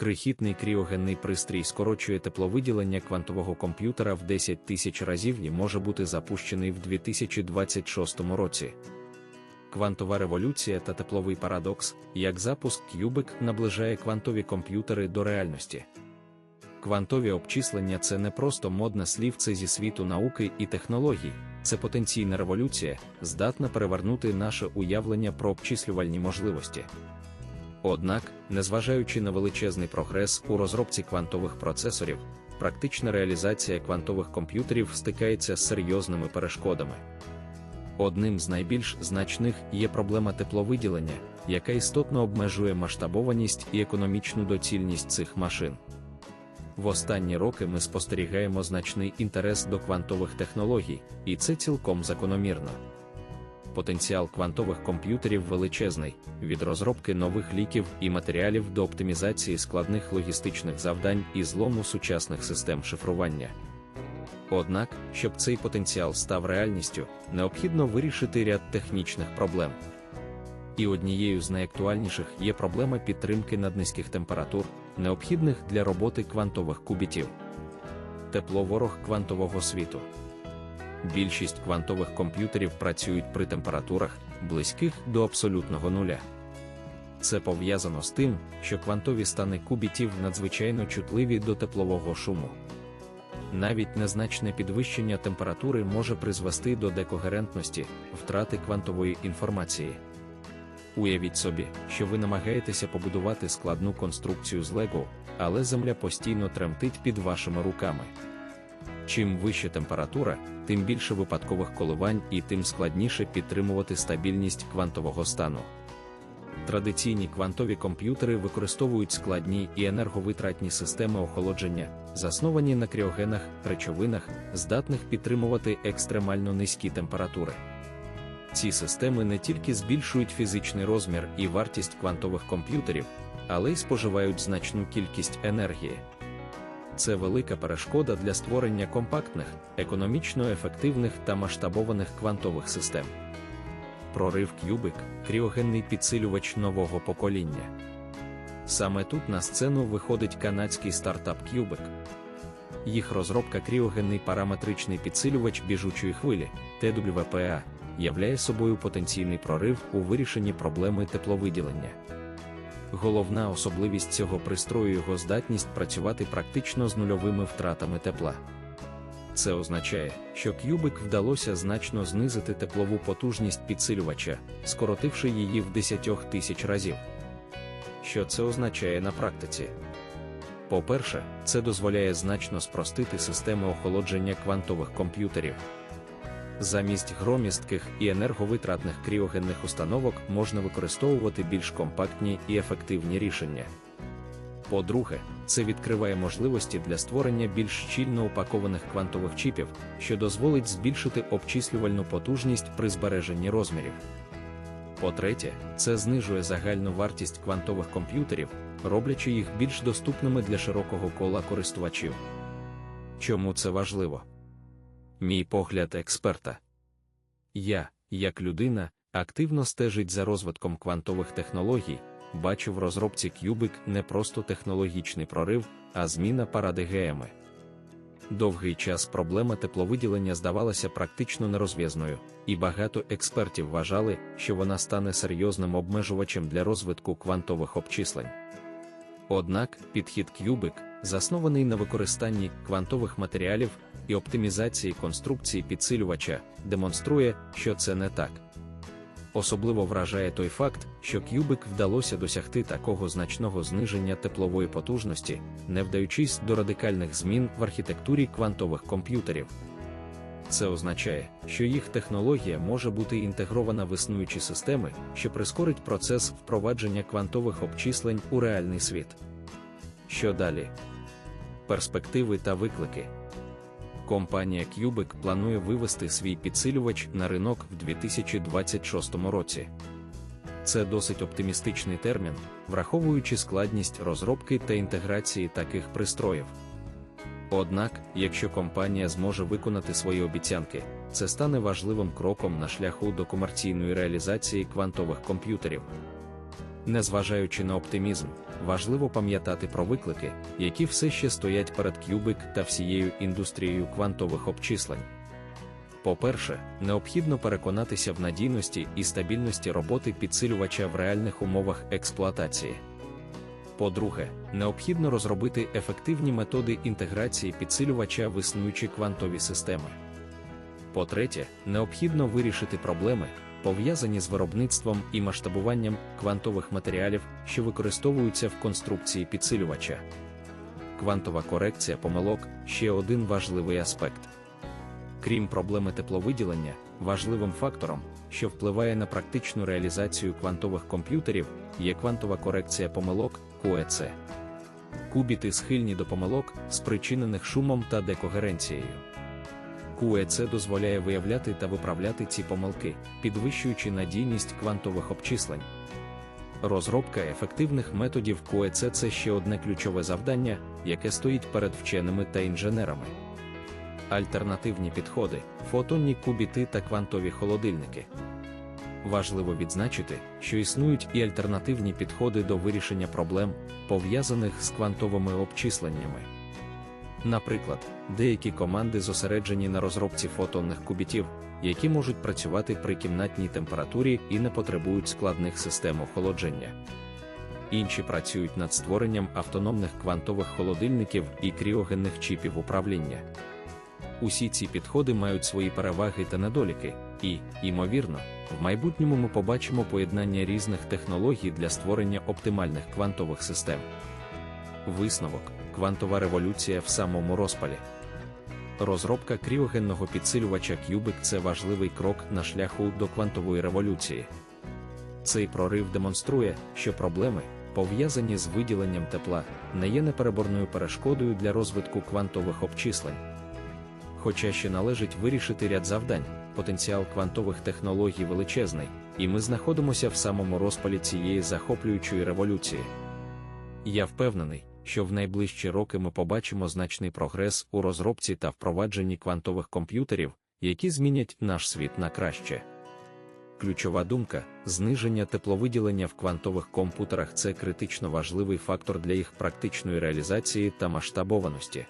Крихітний кріогенний пристрій скорочує тепловиділення квантового комп'ютера в 10 тисяч разів і може бути запущений в 2026 році. Квантова революція та тепловий парадокс, як запуск Кюбик наближає квантові комп'ютери до реальності. Квантові обчислення це не просто модне слівце зі світу науки і технологій, це потенційна революція, здатна перевернути наше уявлення про обчислювальні можливості. Однак, незважаючи на величезний прогрес у розробці квантових процесорів, практична реалізація квантових комп'ютерів стикається з серйозними перешкодами. Одним з найбільш значних є проблема тепловиділення, яка істотно обмежує масштабованість і економічну доцільність цих машин. В останні роки ми спостерігаємо значний інтерес до квантових технологій, і це цілком закономірно. Потенціал квантових комп'ютерів величезний, від розробки нових ліків і матеріалів до оптимізації складних логістичних завдань і злому сучасних систем шифрування. Однак, щоб цей потенціал став реальністю, необхідно вирішити ряд технічних проблем. І однією з найактуальніших є проблема підтримки наднизьких температур, необхідних для роботи квантових кубітів. Тепло ворог квантового світу. Більшість квантових комп'ютерів працюють при температурах, близьких до абсолютного нуля. Це пов'язано з тим, що квантові стани кубітів надзвичайно чутливі до теплового шуму. Навіть незначне підвищення температури може призвести до декогерентності, втрати квантової інформації. Уявіть собі, що ви намагаєтеся побудувати складну конструкцію з Лего, але земля постійно тремтить під вашими руками. Чим вища температура, тим більше випадкових коливань і тим складніше підтримувати стабільність квантового стану. Традиційні квантові комп'ютери використовують складні і енерговитратні системи охолодження, засновані на кріогенах, речовинах, здатних підтримувати екстремально низькі температури. Ці системи не тільки збільшують фізичний розмір і вартість квантових комп'ютерів, але й споживають значну кількість енергії. Це велика перешкода для створення компактних, економічно ефективних та масштабованих квантових систем. Прорив Кюбик кріогенний підсилювач нового покоління. Саме тут на сцену виходить канадський стартап Cubic. Їх розробка кріогенний параметричний підсилювач біжучої хвилі TWPA являє собою потенційний прорив у вирішенні проблеми тепловиділення. Головна особливість цього пристрою його здатність працювати практично з нульовими втратами тепла. Це означає, що кюбик вдалося значно знизити теплову потужність підсилювача, скоротивши її в 10 тисяч разів. Що це означає на практиці? По-перше, це дозволяє значно спростити системи охолодження квантових комп'ютерів. Замість громістких і енерговитратних кріогенних установок можна використовувати більш компактні і ефективні рішення. По-друге, це відкриває можливості для створення більш щільно упакованих квантових чіпів, що дозволить збільшити обчислювальну потужність при збереженні розмірів. По-третє, це знижує загальну вартість квантових комп'ютерів, роблячи їх більш доступними для широкого кола користувачів. Чому це важливо? Мій погляд експерта. Я, як людина, активно стежить за розвитком квантових технологій, бачу в розробці Cubic не просто технологічний прорив, а зміна парадигеми. Довгий час проблема тепловиділення здавалася практично нерозв'язною, і багато експертів вважали, що вона стане серйозним обмежувачем для розвитку квантових обчислень. Однак підхід Cubic, заснований на використанні квантових матеріалів і оптимізації конструкції підсилювача, демонструє, що це не так. Особливо вражає той факт, що Кюбик вдалося досягти такого значного зниження теплової потужності, не вдаючись до радикальних змін в архітектурі квантових комп'ютерів. Це означає, що їх технологія може бути інтегрована в існуючі системи, що прискорить процес впровадження квантових обчислень у реальний світ. Що далі? Перспективи та виклики. Компанія Cubic планує вивести свій підсилювач на ринок в 2026 році. Це досить оптимістичний термін, враховуючи складність розробки та інтеграції таких пристроїв. Однак, якщо компанія зможе виконати свої обіцянки, це стане важливим кроком на шляху до комерційної реалізації квантових комп'ютерів. Незважаючи на оптимізм, важливо пам'ятати про виклики, які все ще стоять перед Кюбик та всією індустрією квантових обчислень. По-перше, необхідно переконатися в надійності і стабільності роботи підсилювача в реальних умовах експлуатації. По-друге, необхідно розробити ефективні методи інтеграції підсилювача в існуючі квантові системи. По-третє, необхідно вирішити проблеми, пов'язані з виробництвом і масштабуванням квантових матеріалів, що використовуються в конструкції підсилювача. Квантова корекція помилок ще один важливий аспект. Крім проблеми тепловиділення, важливим фактором, що впливає на практичну реалізацію квантових комп'ютерів, є квантова корекція помилок КУЕЦ. Кубіти схильні до помилок, спричинених шумом та декогеренцією. КУЕЦ дозволяє виявляти та виправляти ці помилки, підвищуючи надійність квантових обчислень. Розробка ефективних методів КУЕЦ це ще одне ключове завдання, яке стоїть перед вченими та інженерами. Альтернативні підходи, фотонні кубіти та квантові холодильники. Важливо відзначити, що існують і альтернативні підходи до вирішення проблем, пов'язаних з квантовими обчисленнями. Наприклад, деякі команди зосереджені на розробці фотонних кубітів, які можуть працювати при кімнатній температурі і не потребують складних систем охолодження. Інші працюють над створенням автономних квантових холодильників і кріогенних чіпів управління. Усі ці підходи мають свої переваги та недоліки, і, ймовірно, в майбутньому ми побачимо поєднання різних технологій для створення оптимальних квантових систем. Висновок квантова революція в самому розпалі. Розробка кріогенного підсилювача Cubic – це важливий крок на шляху до квантової революції. Цей прорив демонструє, що проблеми, пов'язані з виділенням тепла, не є непереборною перешкодою для розвитку квантових обчислень. Хоча ще належить вирішити ряд завдань, потенціал квантових технологій величезний, і ми знаходимося в самому розпалі цієї захоплюючої революції. Я впевнений, що в найближчі роки ми побачимо значний прогрес у розробці та впровадженні квантових комп'ютерів, які змінять наш світ на краще. Ключова думка зниження тепловиділення в квантових комп'ютерах це критично важливий фактор для їх практичної реалізації та масштабованості.